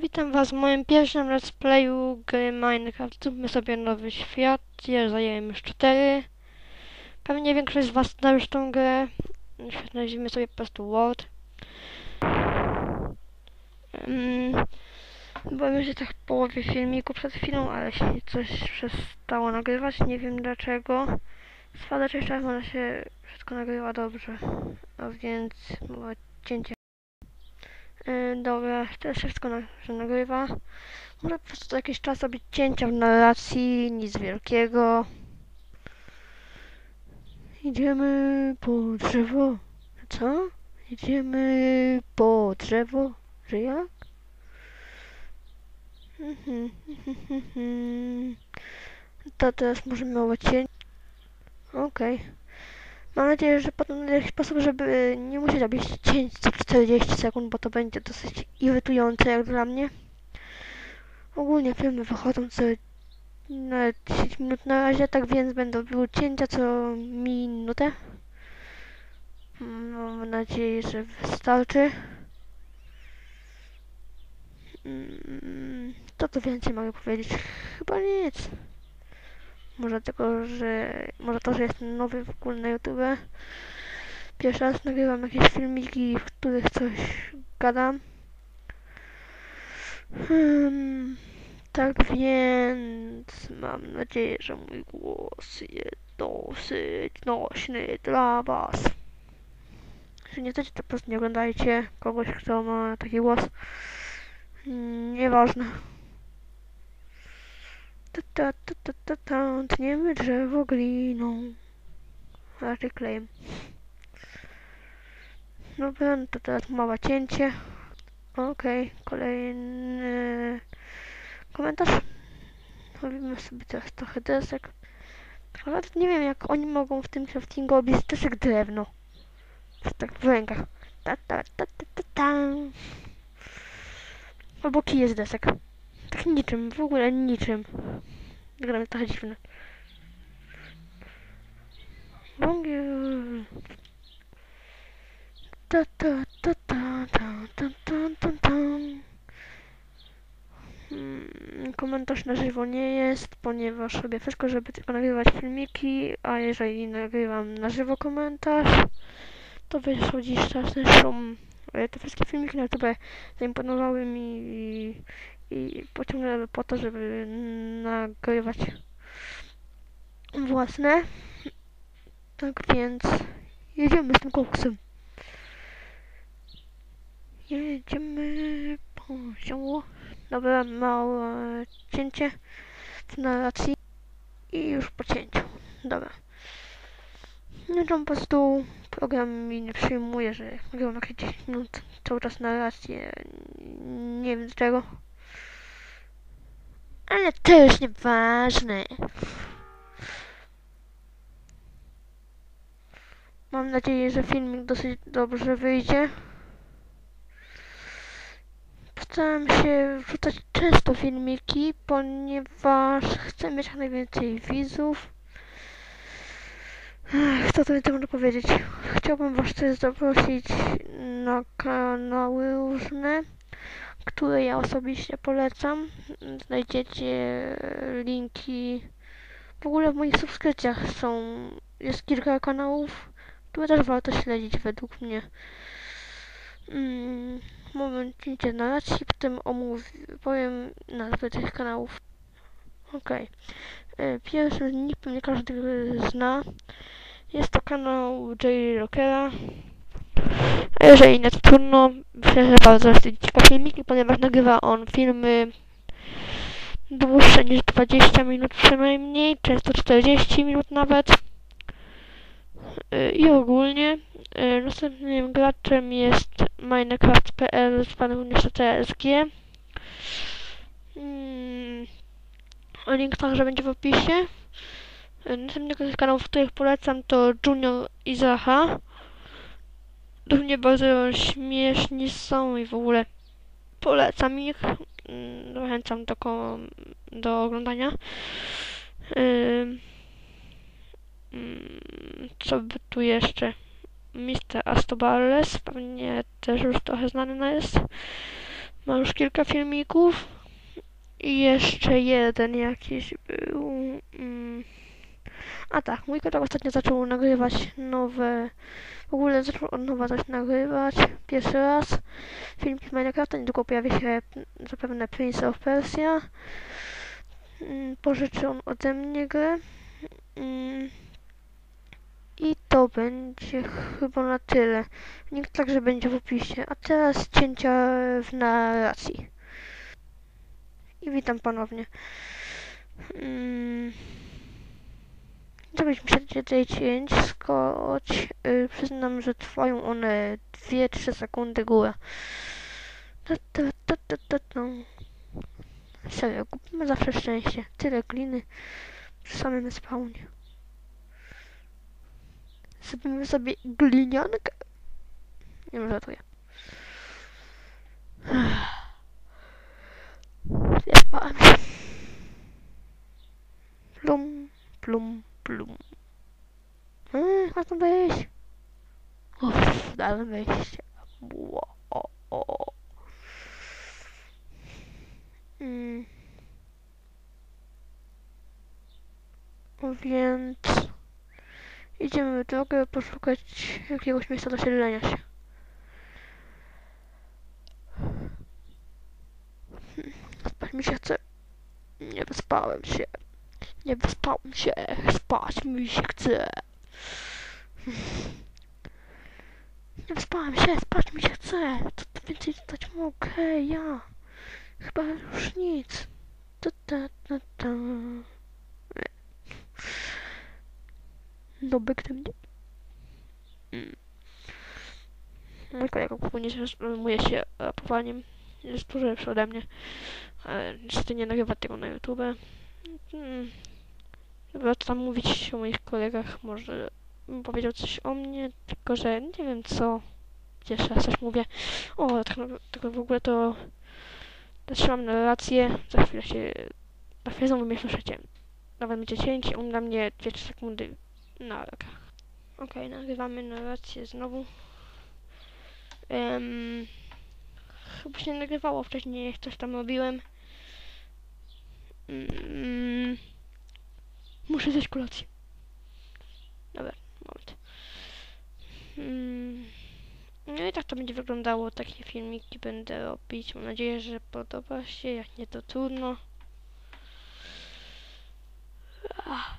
Witam was w moim pierwszym let's playu gry Minecraft. Zróbmy sobie nowy świat. Ja zajęłem już 4. Pewnie większość z was zna już tą grę. Nazwijmy sobie po prostu World. Um, byłem już tak w połowie filmiku przed chwilą, ale się coś przestało nagrywać. Nie wiem dlaczego. Spada część czasu, ona się wszystko nagrywa dobrze. A więc było cięcie. Yy, dobra, teraz się wszystko na, że nagrywa. Może po prostu jakiś czas robić cięcia w narracji, nic wielkiego. Idziemy po drzewo. Co? Idziemy po drzewo? Że jak? Mhm, mhm, mhm. To teraz możemy cięcie. Okej. Mam nadzieję, że potem jakiś sposób, żeby nie musieć robić cięć co 40 sekund, bo to będzie dosyć irytujące jak dla mnie. Ogólnie filmy wychodzą co nawet 10 minut na razie, tak więc będą były cięcia co minutę. Mam nadzieję, że wystarczy. Mm, Co tu więcej mogę powiedzieć? Chyba nic. Może tylko, że... Może to, że jestem nowy w ogóle na YouTube. Pierwszy raz nagrywam jakieś filmiki, w których coś gadam. Hmm, tak więc mam nadzieję, że mój głos jest dosyć nośny dla was. Jeśli nie chcecie, to po prostu nie oglądajcie kogoś, kto ma taki głos. Hmm, Nieważne. Ta, ta, ta, ta, ta, tniemy drzewo gliną. Raczej klejem. Dobra, no to teraz małe cięcie. Okej, kolejny komentarz. Robimy sobie teraz trochę desek. Nawet nie wiem jak oni mogą w tym craftingu robić z desek drewno. Tak w rękach. Ta, ta, ta, ta, ta, ta. Albo kije z desek. Tak niczym, w ogóle niczym. Gra jest trochę dziwne. Bongiur. Ta ta ta ta ta ta ta ta ta. Hmm, komentarz na żywo nie jest, ponieważ robię wszystko, żeby tylko nagrywać filmiki, a jeżeli nagrywam na żywo komentarz, to wychodzi straszny szum. Ale Te wszystkie filmiki na YouTube zaimponowały mi i, pociągnęły po to, żeby nagrywać własne. Tak więc jedziemy z tym koksem. Jedziemy po zioło. Dobra, małe cięcie w narracji i już po cięciu. Dobra. No to po prostu program mi nie przyjmuje, że nagrywam jakieś 10 minut cały czas narrację. Nie wiem dlaczego. Ale to już nieważne. Mam nadzieję, że filmik dosyć dobrze wyjdzie. Postaram się wrzucać często filmiki, ponieważ chcę mieć jak najwięcej widzów. Co tu więcej można powiedzieć? Chciałbym was też zaprosić na kanały różne, które ja osobiście polecam. Znajdziecie linki. W ogóle w moich subskrypcjach są, jest kilka kanałów, które też warto śledzić według mnie. Mm, momencie narracji, potem omówię, powiem nazwy tych kanałów. Okej. Okay. Pierwszy z nich pewnie każdy zna. Jest to kanał J. Rockera. A jeżeli nie, to trudno. Myślę, że bardzo ciekawe filmiki, ponieważ nagrywa on filmy dłuższe niż 20 minut przynajmniej, często 40 minut nawet. I ogólnie następnym graczem jest Minecraft.pl z panem TSG. Mm, link także będzie w opisie. Następnego z kanałów, których polecam to Junior i Zaha. Równie bardzo śmieszni są i w ogóle polecam ich. Mm, Zachęcam do, do oglądania. Yy, co by tu jeszcze? Mr. Astobarles, pewnie też już trochę znany jest. Ma już kilka filmików. I jeszcze jeden jakiś był. Mm. A tak, mój kolega ostatnio zaczął nagrywać nowe. W ogóle zaczął od nowa coś nagrywać. Pierwszy raz. Filmiki Minecrafta. Niedługo pojawi się zapewne Prince of Persia. Mm, Pożyczy on ode mnie grę. Mm. I to będzie chyba na tyle. Link także będzie w opisie. A teraz cięcia w narracji. I witam ponownie. Mm. Zrobić mi się tutaj cięć, skoć. Yy, przyznam, że trwają one 2-3 sekundy góra. Ta, ta, ta, ta, ta, ta. Serio, kupimy zawsze szczęście. Tyle gliny przy samym spawnie. Zrobimy sobie gliniankę. Nie wiem, żartuję. Zjebałem. Plum, plum, plum. Eee, masz tam wejść. Uff, dałem wejście. Ło, o, o. Mm. Więc idziemy w drogę poszukać jakiegoś miejsca do siedlenia się. Hmm, Spać mi się chce. Nie wyspałem się. Nie wyspałem się. Spać mi się chce. Nie wyspałem się. Spać mi się chce. Co tu więcej dodać mogę? Ja. Chyba już nic. Ta, ta, ta, ta. No byknę mnie. Mm. Mój kolega głównie się zajmuje się rapowaniem. Jest dużo lepszy ode mnie. Ale niestety nie nagrywa tego na YouTube. Hmm. Chyba tam mówić o moich kolegach, może powiedział coś o mnie, tylko że nie wiem co. Jeszcze raz coś mówię. O, tak, na- tak w ogóle to zatrzymam relację, za chwilę się, za chwilę znowu mnie słyszycie. Nawet będzie cięcie, on dla mnie 2-3 sekundy na lekach. Okej, nagrywamy narrację znowu. Um, chyba się nagrywało wcześniej, coś tam robiłem. Mm, muszę zjeść kolację. Dobra, moment. Mm, no i tak to będzie wyglądało. Takie filmiki będę robić. Mam nadzieję, że podoba się. Jak nie, to trudno. Ach.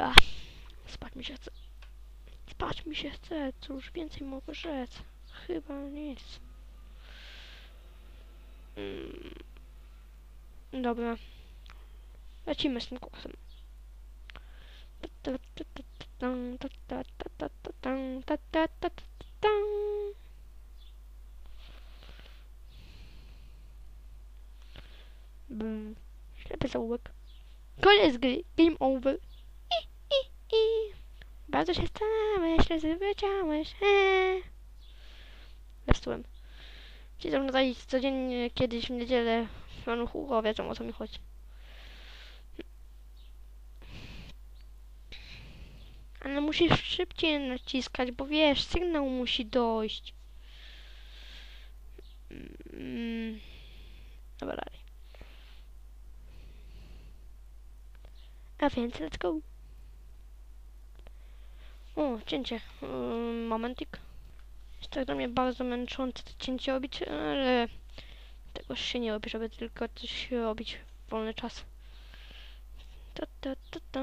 Ach. Spać mi się chce. Spać mi się chce. Cóż więcej mogę rzec? Chyba nic. Mm. Dobra. Lecimy z tym koksem. Bum. Ślepy zaułek. Koniec gry. Game over. I, i, i. Bardzo się starałeś, źle wyleciałeś. Eee. Westułem. Ci oglądali codziennie kiedyś w niedzielę w panu Hugo, wiedzą o co mi chodzi. Ale musisz szybciej naciskać, bo wiesz, sygnał musi dojść. Mm. Dobra, dalej. A więc, let's go. O, cięcie. Ym, momentik. Jest to dla mnie bardzo męczące to cięcie robić, ale tego się nie robi, żeby tylko coś robić w wolny czas. Ta, ta, ta, ta.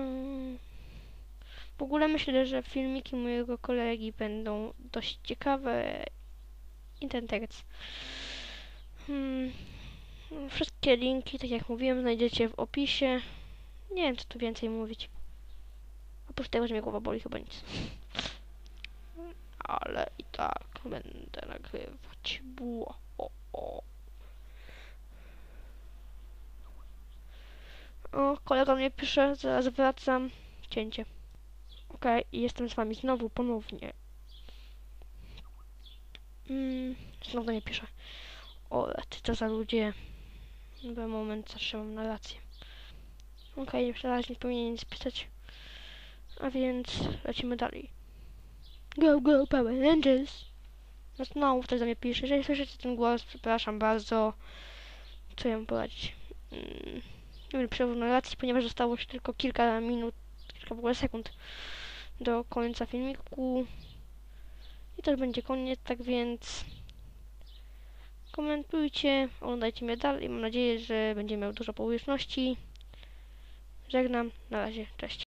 W ogóle myślę, że filmiki mojego kolegi będą dość ciekawe i ten tekst. Hmm. Wszystkie linki, tak jak mówiłem, znajdziecie w opisie. Nie wiem, co tu więcej mówić. Oprócz tego, że mnie głowa boli, chyba nic. Ale i tak będę nagrywać. Było. O, o. o, kolega mnie pisze, zaraz wracam. Cięcie. Okej, i jestem z wami znowu, ponownie. Mm, znowu do mnie pisze. O, ty co za ludzie. Był moment, zatrzymam narrację. Okej, już teraz nie powinien nic pisać. A więc lecimy dalej. Go, go, Power Rangers! No znowu ktoś do mnie pisze. Jeżeli słyszycie ten głos, przepraszam bardzo. Co ja mam poradzić? Mm, nie wiem, przerwę narracji, ponieważ zostało już tylko kilka minut, kilka w ogóle sekund do końca filmiku. I to będzie koniec, tak więc komentujcie, oglądajcie mnie dalej. Mam nadzieję, że będzie miał dużo publiczności. Żegnam, na razie, cześć.